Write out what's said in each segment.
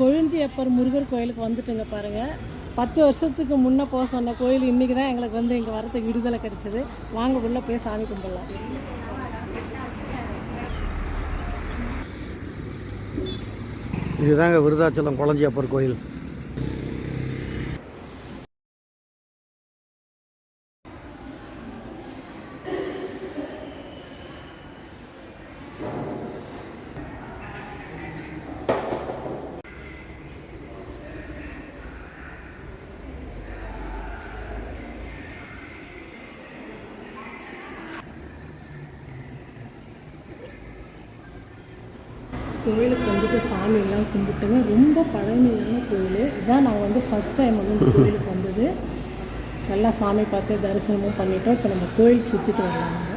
கொழிஞ்சியப்பர் முருகர் கோயிலுக்கு வந்துட்டுங்க பாருங்கள் பத்து வருஷத்துக்கு முன்னே போக சொன்ன கோயில் இன்றைக்கி தான் எங்களுக்கு வந்து இங்கே வரத்துக்கு விடுதலை கிடச்சிது. வாங்க உள்ளே போய் சாமி கும்பிடலாம். இதுதாங்க விருதாச்சலம் குழஞ்சியப்பர் கோயில். கோயிலுக்கு வந்துட்டு சாமியெல்லாம் கும்பிட்டுங்க. ரொம்ப பழமையான கோயில். இதான் நான் வந்து ஃபஸ்ட் டைம் வந்து இந்த கோயிலுக்கு வந்தது. நல்லா சாமி பார்த்து தரிசனமும் பண்ணிட்டோம். இப்போ நம்ம கோயில் சுற்றிட்டு வரலாம்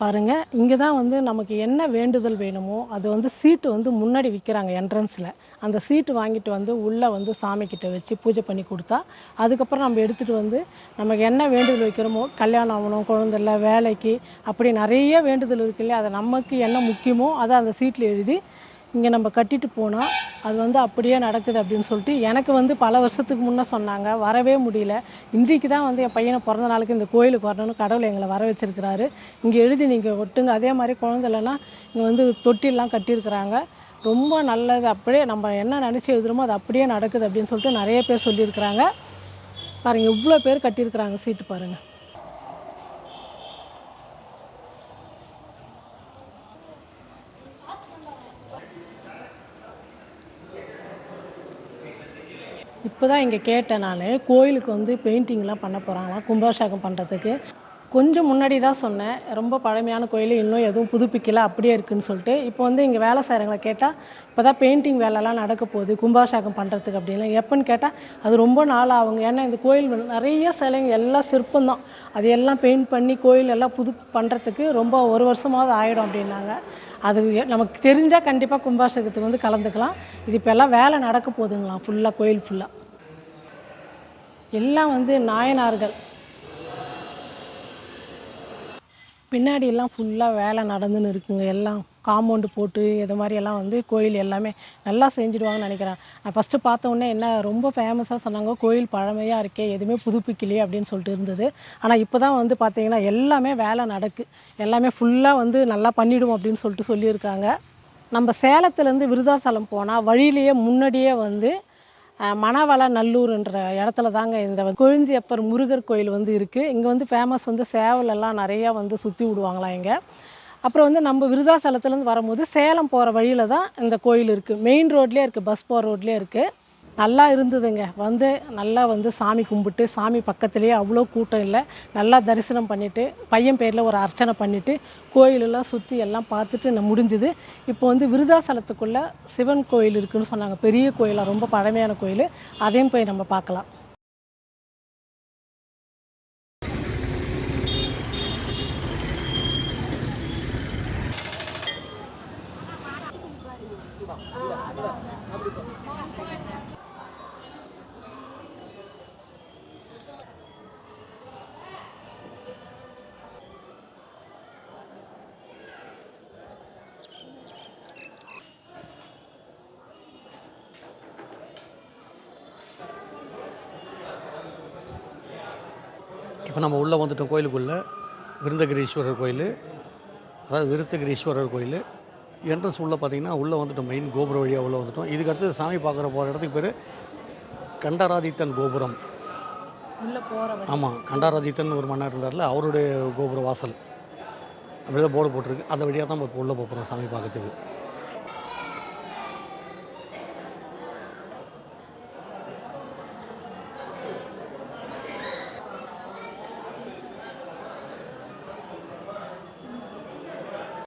பாருங்கள் இங்கே தான் வந்து நமக்கு என்ன வேண்டுதல் வேணுமோ அது வந்து சீட்டு வந்து முன்னாடி விற்கிறாங்க என்ட்ரன்ஸில் அந்த சீட்டு வாங்கிட்டு வந்து உள்ளே வந்து சாமிக்கிட்ட வச்சு பூஜை பண்ணி கொடுத்தா அதுக்கப்புறம் நம்ம எடுத்துகிட்டு வந்து நமக்கு என்ன வேண்டுதல் வைக்கிறோமோ கல்யாணம் ஆகணும் குழந்தைல வேலைக்கு அப்படி நிறைய வேண்டுதல் இருக்கு இல்லையா? அதை நமக்கு என்ன முக்கியமோ அதை அந்த சீட்டில் எழுதி இங்கே நம்ம கட்டிட்டு போனால் அது வந்து அப்படியே நடக்குது அப்படின்னு சொல்லிட்டு எனக்கு வந்து பல வருஷத்துக்கு முன்னே சொன்னாங்க. வரவே முடியல. இன்றைக்கு தான் வந்து என் பையனை பிறந்த நாளுக்கு இந்த கோயிலுக்கு வரணும்னு கடவுள் எங்களை வர வச்சுருக்கிறாரு இங்கே எழுதி நீங்கள் ஒட்டுங்க. அதே மாதிரி குழந்தைலலாம் இங்கே வந்து தொட்டிலாம் கட்டியிருக்கிறாங்க. ரொம்ப நல்லது. அப்படியே நம்ம என்ன நினச்சி எழுதுறோமோ அது அப்படியே நடக்குது அப்படின்னு சொல்லிட்டு நிறைய பேர் சொல்லியிருக்கிறாங்க. பாருங்கள் இவ்வளோ பேர் கட்டியிருக்கிறாங்க. சீட்டு பாருங்கள் இப்போ தான் இங்கே கேட்டேன் நான். கோயிலுக்கு வந்து பெயிண்டிங்லாம் பண்ண போகிறாங்களாம் கும்பாபிஷேகம் பண்ணுறதுக்கு கொஞ்சம் முன்னாடி தான் சொன்னேன். ரொம்ப பழமையான கோயில் இன்னும் எதுவும் புதுப்பிக்கல அப்படியே இருக்குன்னு சொல்லிட்டு. இப்போ வந்து இங்கே வேலை செய்கிறவங்கள கேட்டால் இப்போ தான் பெயிண்டிங் வேலைலாம் நடக்க போகுது கும்பாபிஷேகம் பண்ணுறதுக்கு அப்படின்லாம். எப்போன்னு கேட்டால் அது ரொம்ப நாள் ஆகுங்க ஏன்னா இந்த கோயில் நிறைய சிலைங்க எல்லாம் சிற்பம் தான் அது எல்லாம் பெயிண்ட் பண்ணி கோயில் எல்லாம் புது பண்ணுறதுக்கு ரொம்ப ஒரு வருஷமாவது ஆகிடும் அப்படின்னாங்க. அது நமக்கு தெரிஞ்சால் கண்டிப்பாக கும்பாபிஷேகத்துக்கு வந்து கலந்துக்கலாம். இது இப்போ எல்லாம் வேலை நடக்க போகுதுங்களாம் ஃபுல்லாக கோயில் ஃபுல்லாக எல்லாம் வந்து நாயனார்கள். பின்னாடி எல்லாம் ஃபுல்லாக வேலை நடந்துன்னு இருக்குங்க. எல்லாம் காம்பவுண்டு போட்டு இது மாதிரி எல்லாம் வந்து கோயில் எல்லாமே நல்லா செஞ்சுடுவாங்கன்னு நினைக்கிறேன். நான் ஃபஸ்ட்டு பார்த்த உடனே என்ன ரொம்ப ஃபேமஸாக சொன்னாங்க கோயில் பழமையாக இருக்கே எதுவுமே புதுப்பிக்கலையே அப்படின்னு சொல்லிட்டு இருந்தது. ஆனால் இப்போ தான் வந்து பார்த்தீங்கன்னா எல்லாமே வேலை நடக்கு. எல்லாமே ஃபுல்லாக வந்து நல்லா பண்ணிவிடுவோம் அப்படின்னு சொல்லிட்டு சொல்லியிருக்காங்க. நம்ம சேலத்துலேருந்து விருதாசலம் போனால் வழியிலேயே முன்னாடியே வந்து மணவள நல்லூர்ன்ற இடத்துல தாங்க இந்த கொழிஞ்சியப்பர் முருகர் கோயில் வந்து இருக்குது இங்கே வந்து ஃபேமஸ் வந்து சேவலெல்லாம் நிறையா வந்து சுற்றி விடுவாங்களாம் இங்கே. அப்புறம் வந்து நம்ம விருதாசலத்துலேருந்து வரும்போது சேலம் போகிற வழியில் தான் இந்த கோயில் இருக்குது மெயின் ரோட்லேயே இருக்குது பஸ் போகிற ரோட்லேயே இருக்குது நல்லா இருந்ததுங்க. வந்து நல்லா வந்து சாமி கும்பிட்டு சாமி பக்கத்துலேயே அவ்வளோ கூட்டம் இல்லை. நல்லா தரிசனம் பண்ணிவிட்டு பையன் பேரில் ஒரு அர்ச்சனை பண்ணிவிட்டு கோயிலெல்லாம் சுற்றி எல்லாம் பார்த்துட்டு நான் முடிஞ்சுது. இப்போ வந்து விருதாசலத்துக்குள்ளே சிவன் கோயில் இருக்குதுன்னு சொன்னாங்க. பெரிய கோயிலாக ரொம்ப பழமையான கோயில். அதையும் போய் நம்ம பார்க்கலாம். இப்போ நம்ம உள்ளே வந்துட்டோம் கோயிலுக்குள்ளே விருந்தகிரீஸ்வரர் கோயில் அதாவது விருத்தகிரீஸ்வரர் கோயில். என்ட்ரன்ஸ் உள்ளே பார்த்தீங்கன்னா உள்ளே வந்துட்டோம் மெயின் கோபுரம் வழியாக உள்ளே வந்துட்டோம். இதுக்கு அடுத்து சாமி பார்க்குற போகிற இடத்துக்கு பேர் கண்டராதித்தன் கோபுரம். ஆமாம் கண்டாராதித்தன் ஒரு மன்னர் இருந்தார்ல அவருடைய கோபுர வாசல். அப்படி தான் போர்டு போட்டிருக்கு. அந்த வழியாக தான் நம்ம இப்போ உள்ளே போகிறோம் சாமி பார்க்கறதுக்கு.